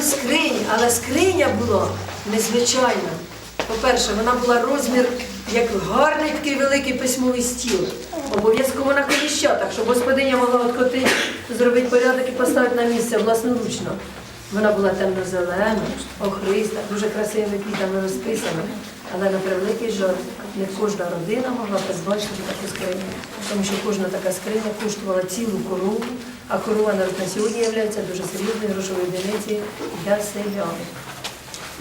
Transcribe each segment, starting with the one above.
в скрині, але скриня була незвичайна. По-перше, вона була розмір як гарний такий великий письмовий стіл. Обов'язково на коліщатах, щоб господиня могла откоти, зробити порядок і поставити на місце власноручно. Вона була темно-зелена, охриста, дуже красивими квітами розписана. Але на превеликий жаль, не кожна родина могла позбачити таку скриню, тому що кожна така скриня коштувала цілу корову, а корова навіть на сьогодні є дуже серйозною грошовою одиницею для селян.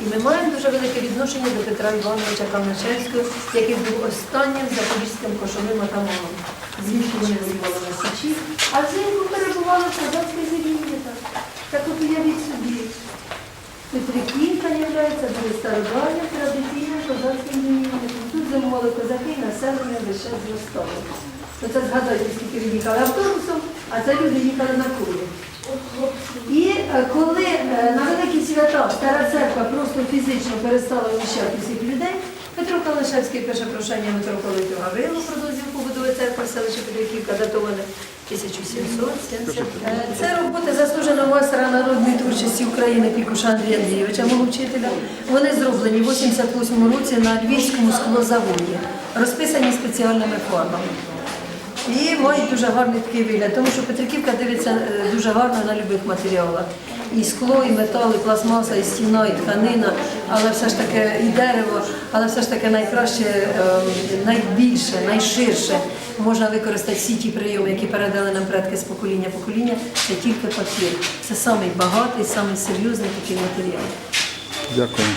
І ми маємо дуже велике відношення до Петра Івановича Камначевського, який був останнім запорізьким кошовим атаманом. Звідки вони воювали на Січі, а взимку перебували в козацькій землі. Так от уявіть собі, Петриківка є дуже стародавнім традиційним козацьким. Тут зимували козаки і населення лише зростало. Оце згадайте, скільки ви їхали автобусом, а це люди їхали на колі. І е, коли е, на великі свята стара церква просто фізично перестала вміщати всіх людей, Петро Калашевський перше прошення митрополиту Гаврилу про дозвіл побудови церкви в селищі Петриківка датоване 1770. Е, Це робота заслуженого майстра народної творчості України Пікуша Андрія Андрійовича, мого вчителя. Вони зроблені в 88 році на Львівському склозаводі, розписані спеціальними формами. І мають дуже гарний такий вигляд, тому що Петриківка дивиться е, дуже гарно на любих матеріалах. І скло, і метал, і пластмаса, і стіна, і тканина, але все ж таки і дерево, але все ж таки найкраще, ем, найбільше, найширше можна використати всі ті прийоми, які передали нам предки з покоління в покоління, це тільки папір. Це самий багатий, самий серйозний такий матеріал. Дякую.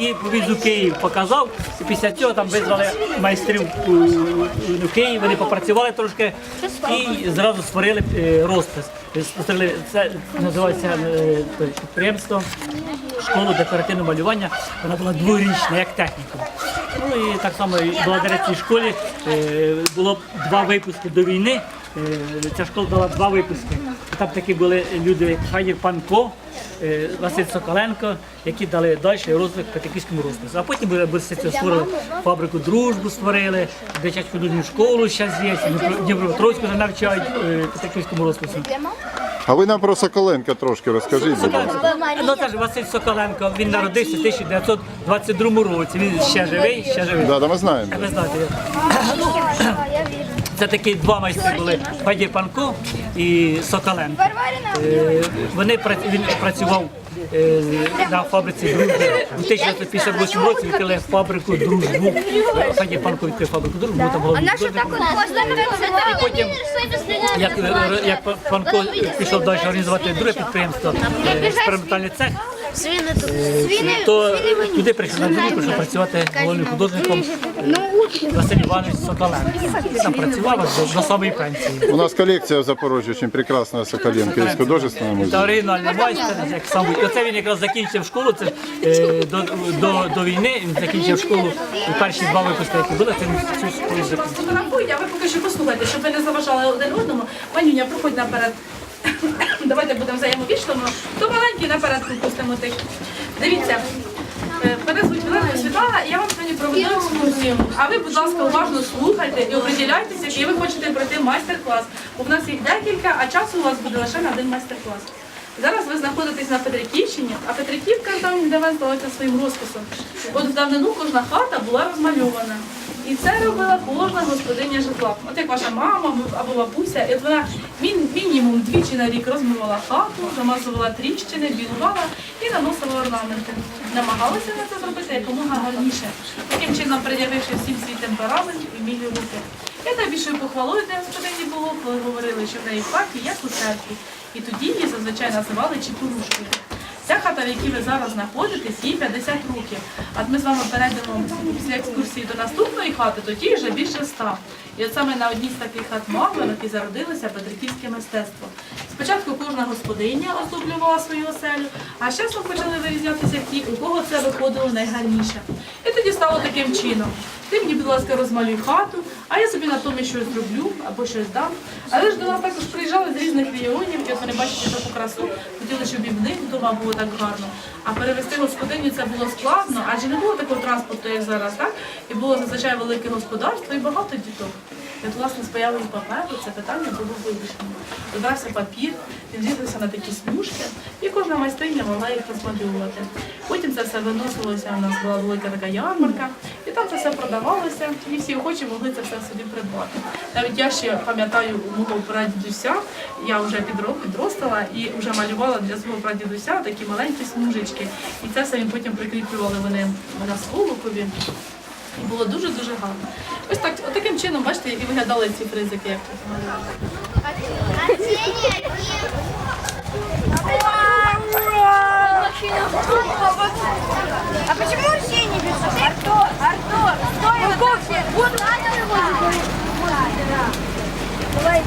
І повіз у Київ показав, і після цього там визвали майстрів у, Київ, вони попрацювали трошки і зразу створили е, розпис. Це називається е, підприємство школу декоративного малювання. Вона була дворічна, як технікум. Ну і так само благодаря цій школі е, було два випуски до війни. Е, Ця школа дала два випуски. Там такі були люди, як Панко, е, Василь Соколенко, які дали далі розвиток Петриківському розпису. А потім це створили фабрику дружбу, створили, дитячу художню школу зараз є, Дніпро- Дніпропетровську навчають е, Петриківському розпису. А ви нам про Соколенка трошки розкажіть. Ну, це ж Василь Соколенко, він народився в 1922 році. Він ще живий, ще живий. Да, да, ми знаємо. Ви знаєте, це такі два майстри були Федір Панко і Соколенко. Е, Вони він працював е, на фабриці дружби. У 1958 році відкрили фабрику дружбу. Федір Панко відкрив фабрику дружбу, там головний Наша так художник. от потім, Як, як Панко пішов далі організувати друге підприємство, експериментальний цех, Свини тут. Свини. то туди прийшов на землі, прийшов працювати головним художником Василь Іванович Соколенко. Він там працював до, до самої пенсії. У нас колекція в Запорожжі дуже прекрасна Соколенко із художественного Та музею. оригінальний майстер, як сам і оце він якраз закінчив школу. Це е, до, до, до війни він закінчив школу. І перші два випуски, які були, це він цю школу закінчив. Фотографуйте, а ви поки що послухайте, щоб ви не заважали один одному. Манюня, проходь наперед. Давайте будемо взаємовічними. То маленький наперед пропустимо тих. Дивіться. е, Мене звуть Велика Світлана, і я вам сьогодні проведу екскурсію. А ви, будь ласка, уважно слухайте і оприділяйтеся, який ви хочете пройти майстер-клас. У нас їх декілька, а часу у вас буде лише на один майстер-клас. Зараз ви знаходитесь на Петриківщині, а Петриківка там, ви славиться своїм розписом. От в давнину кожна хата була розмальована. І це робила кожна господиня житла. От як ваша мама або бабуся, і вона мін- мінімум двічі на рік розмивала хату, замазувала тріщини, білувала і наносила орнаменти. Намагалася на це зробити якомога гарніше, таким чином пред'явивши всім свій темперамент і вмілі руки. Я найбільшою похвалою для господині було, коли говорили, що в неї в хаті, як у церкві. І тоді її зазвичай називали чепурушкою. В якій ви зараз знаходитесь, їй 50 років. А ми з вами перейдемо після екскурсії до наступної хати, то тій вже більше 100. І от саме на одній з таких хат мавлинок і зародилося петриківське мистецтво. Спочатку кожна господиня оздоблювала свою оселю, а з часом почали вирізнятися ті, у кого це виходило найгарніше. І тоді стало таким чином. Ти мені, будь ласка, розмалюй хату, а я собі натомість щось зроблю або щось дам. Але ж до нас також приїжджали з різних регіонів, як вони бачите таку красу, хотіли, щоб і в них вдома було так гарно. А перевести господиню це було складно, адже не було такого транспорту, як зараз, так? І було зазвичай велике господарство і багато діток. І власне, з появою паперу це питання було вирішено. Додався папір, він різався на такі смужки, і кожна майстриня могла їх розмалювати. Потім це все виносилося, у нас була велика така ярмарка, і там це все продавалося, і всі охочі могли це все собі придбати. Навіть я ще пам'ятаю у мого прадідуся, я вже підро- підростала і вже малювала для свого прадідуся такі маленькі смужечки. І це все він потім прикріплювали вони на сволокові. І було дуже-дуже гарно. Ось так, таким чином, бачите, і виглядали ці фризики, як тут. А почему все не бежат? Артур, Артур, стой вот так. Вот надо его Давай.